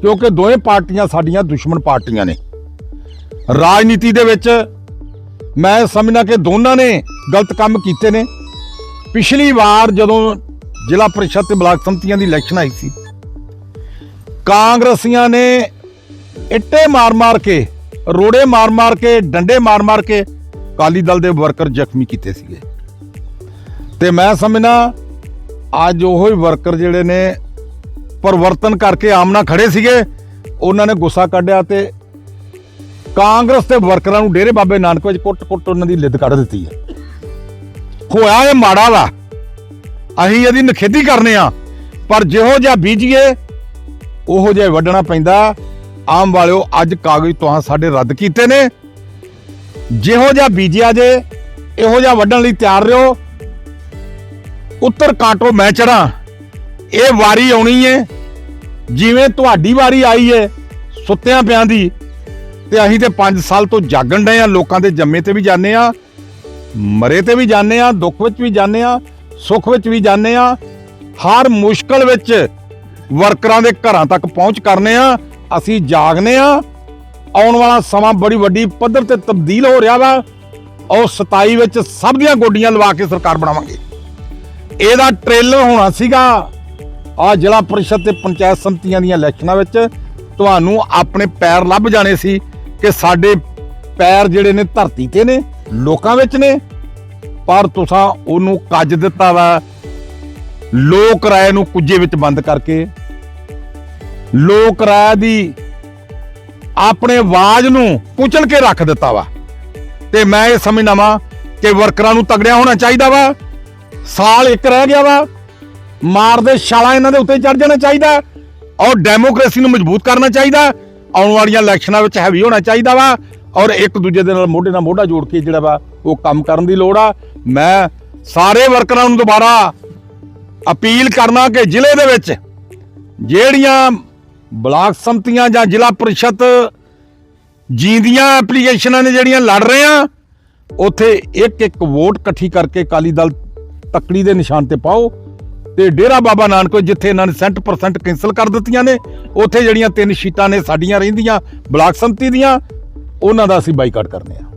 ਕਿਉਂਕਿ ਦੋਵੇਂ ਪਾਰਟੀਆਂ ਸਾਡੀਆਂ ਦੁਸ਼ਮਣ ਪਾਰਟੀਆਂ ਨੇ। ਰਾਜਨੀਤੀ ਦੇ ਵਿੱਚ ਮੈਂ ਸਮਝਣਾ ਕਿ ਦੋਨਾਂ ਨੇ ਗਲਤ ਕੰਮ ਕੀਤੇ ਨੇ। ਪਿਛਲੀ ਵਾਰ ਜਦੋਂ ਜ਼ਿਲ੍ਹਾ ਪ੍ਰੀਸ਼ਦ ਤੇ ਬਲਾਕ ਸੰਮਤੀਆਂ ਦੀ ਇਲੈਕਸ਼ਨ ਆਈ ਸੀ, ਕਾਂਗਰਸੀਆਂ ਨੇ ਇੱਟੇ ਮਾਰ-ਮਾਰ ਕੇ, ਰੋੜੇ ਮਾਰ-ਮਾਰ ਕੇ, ਡੰਡੇ ਮਾਰ-ਮਾਰ ਕੇ ਕਾਲੀ ਦਲ ਦੇ ਵਰਕਰ ਜ਼ਖਮੀ ਕੀਤੇ ਸੀਗੇ। ਤੇ ਮੈਂ ਸਮਝਣਾ ਅੱਜ ਉਹ ਹੀ ਵਰਕਰ ਜਿਹੜੇ ਨੇ ਪਰਿਵਰਤਨ ਕਰਕੇ ਆਮਨਾ ਖੜੇ ਸੀਗੇ। ਉਹਨਾਂ ਨੇ ਗੁੱਸਾ ਕੱਢਿਆ ਤੇ ਕਾਂਗਰਸ ਦੇ ਵਰਕਰਾਂ ਨੂੰ ਡੇਰੇ ਬਾਬੇ ਨਾਨਕ ਵਿੱਚ ਕੁੱਟ-ਕੁੱਟ ਉਹਨਾਂ ਦੀ ਲਿੱਦ ਕੱਢ ਦਿੱਤੀ ਹੈ। ਹੋਇਆ ਇਹ ਮਾੜਾ ਵਾ। ਅਸੀਂ ਇਹਦੀ ਨਖੇਦੀ ਕਰਨੇ ਆ। ਪਰ ਜਿਹੋ ਜਿਹਾ ਬੀਜੀਏ, ਉਹੋ ਜਿਹਾ ਵੱਢਣਾ ਪੈਂਦਾ। ਆਮ ਵਾਲਿਓ, ਅੱਜ ਕਾਗਜ਼ ਤੋਂ ਸਾਡੇ ਰੱਦ ਕੀਤੇ ਨੇ। ਜਿਹੋ ਜਿਹਾ ਬੀਜਿਆ ਜੇ, ਇਹੋ ਜਿਹਾ ਵੱਢਣ ਲਈ ਤਿਆਰ ਰਹੋ ਉੱਤਰ ਕਾਟੋ ਮੈਂ ਚੜਾਂ ਇਹ ਵਾਰੀ ਆਉਣੀ ਏ। ਜਿਵੇਂ ਤੁਹਾਡੀ ਵਾਰੀ ਆਈ ਏ ਸੁੱਤਿਆਂ ਪਿਆਂ ਦੀ, ਤੇ ਅਸੀਂ ਤੇ 5 ਸਾਲ ਤੋਂ ਜਾਗਣ ਡਏ ਆ, ਲੋਕਾਂ ਦੇ ਜੰਮੇ ਤੇ ਵੀ ਜਾਂਦੇ ਆ, ਮਰੇ ਤੇ ਵੀ ਜਾਂਦੇ ਆ, ਦੁੱਖ ਵਿੱਚ ਵੀ ਜਾਂਦੇ ਆ, ਸੁੱਖ ਵਿੱਚ ਵੀ ਜਾਂਦੇ ਆ, ਹਰ ਮੁਸ਼ਕਲ ਵਿੱਚ ਵਰਕਰਾਂ ਦੇ ਘਰਾਂ ਤੱਕ ਪਹੁੰਚ ਕਰਨੇ ਆ, ਅਸੀਂ ਜਾਗਨੇ ਆ, ਆਉਣ ਵਾਲਾ ਸਮਾਂ ਬੜੀ ਵੱਡੀ ਪੱਧਰ ਤੇ ਤਬਦੀਲ ਹੋ ਰਿਹਾ ਵਾ ਔਰ 27 ਵਿੱਚ ਸਭ ਦੀਆਂ ਗੋਡੀਆਂ ਲਵਾ ਕੇ ਸਰਕਾਰ ਬਣਾਵਾਂਗੇ। ਇਹਦਾ ਟ੍ਰੇਲਰ ਹੋਣਾ ਸੀਗਾ ਆ ਜ਼ਿਲ੍ਹਾ ਪਰਿਸ਼ਦ ਤੇ ਪੰਚਾਇਤ ਸੰਮਤੀਆਂ ਦੀਆਂ ਇਲੈਕਸ਼ਨਾਂ ਵਿੱਚ ਤੁਹਾਨੂੰ ਆਪਣੇ ਪੈਰ ਲੱਭ ਜਾਣੇ ਸੀ ਕਿ ਸਾਡੇ ਪੈਰ ਜਿਹੜੇ ਨੇ ਧਰਤੀ ਤੇ ਨੇ, ਲੋਕਾਂ ਵਿੱਚ ਨੇ। ਪਰ ਤੁਸੀਂ ਉਹਨੂੰ ਕੱਜ ਦਿੱਤਾ ਵਾ, ਲੋਕ ਰਾਏ ਨੂੰ ਕੁੱਜੇ ਵਿੱਚ ਬੰਦ ਕਰਕੇ। ਲੋਕ ਰਾਏ ਦੀ ਆਪਣੇ ਆਵਾਜ਼ ਨੂੰ ਕੁਚਲ ਕੇ ਰੱਖ ਦਿੱਤਾ ਵਾ। ਤੇ ਮੈਂ ਇਹ ਸਮਝਦਾ ਵਾਂ ਕਿ ਵਰਕਰਾਂ ਨੂੰ ਤਗੜਿਆ ਹੋਣਾ ਚਾਹੀਦਾ ਵਾ। ਸਾਲ ਇੱਕ ਰਹਿ ਗਿਆ ਵਾ। ਮਾਰਦੇ ਛਾਲਾਂ ਇਹਨਾਂ ਦੇ ਉੱਤੇ ਚੜ ਜਾਣਾ ਚਾਹੀਦਾ ਔਰ ਡੈਮੋਕ੍ਰੇਸੀ ਨੂੰ ਮਜ਼ਬੂਤ ਕਰਨਾ ਚਾਹੀਦਾ ਆਉਣ ਵਾਲੀਆਂ ਇਲੈਕਸ਼ਨਾਂ ਵਿੱਚ ਹੈਵੀ ਹੋਣਾ ਚਾਹੀਦਾ ਵਾ ਔਰ ਇੱਕ ਦੂਜੇ ਦੇ ਨਾਲ ਮੋਢੇ ਨਾਲ ਮੋਢਾ ਜੋੜ ਕੇ ਜਿਹੜਾ ਵਾ ਉਹ ਕੰਮ ਕਰਨ ਦੀ ਲੋੜ ਆ। ਮੈਂ ਸਾਰੇ ਵਰਕਰਾਂ ਨੂੰ ਦੁਬਾਰਾ ਅਪੀਲ ਕਰਨਾ ਕਿ ਜ਼ਿਲ੍ਹੇ ਦੇ ਵਿੱਚ ਜਿਹੜੀਆਂ ਬਲਾਕ ਸੰਮਤੀਆਂ ਜਾਂ ਜ਼ਿਲ੍ਹਾ ਪ੍ਰੀਸ਼ਦ ਜੀਂਦੀਆਂ ਐਪਲੀਕੇਸ਼ਨਾਂ ਨੇ ਜਿਹੜੀਆਂ ਲੜ ਰਹੇ ਆ, ਉੱਥੇ ਇੱਕ ਇੱਕ ਵੋਟ ਇਕੱਠੀ ਕਰਕੇ ਕਾਲੀ ਦਲ ਤੱਕੜੀ ਦੇ ਨਿਸ਼ਾਨ ਤੇ ਪਾਓ। ਤੇ ਡੇਰਾ ਬਾਬਾ ਨਾਨਕ ਜਿੱਥੇ ਇਹਨਾਂ ਨੇ 100% ਕੈਨਸਲ ਕਰ ਦਿੱਤੀਆਂ ਨੇ, ਉੱਥੇ ਜਿਹੜੀਆਂ ਤਿੰਨ ਸ਼ੀਟਾਂ ਨੇ ਸਾਡੀਆਂ ਰਹਿੰਦੀਆਂ, ਬਲਾਕ ਸੰਮਤੀ ਦੀਆਂ, ਉਹਨਾਂ ਦਾ ਅਸੀਂ ਬਾਈਕਾਟ ਕਰਨੇ ਆ।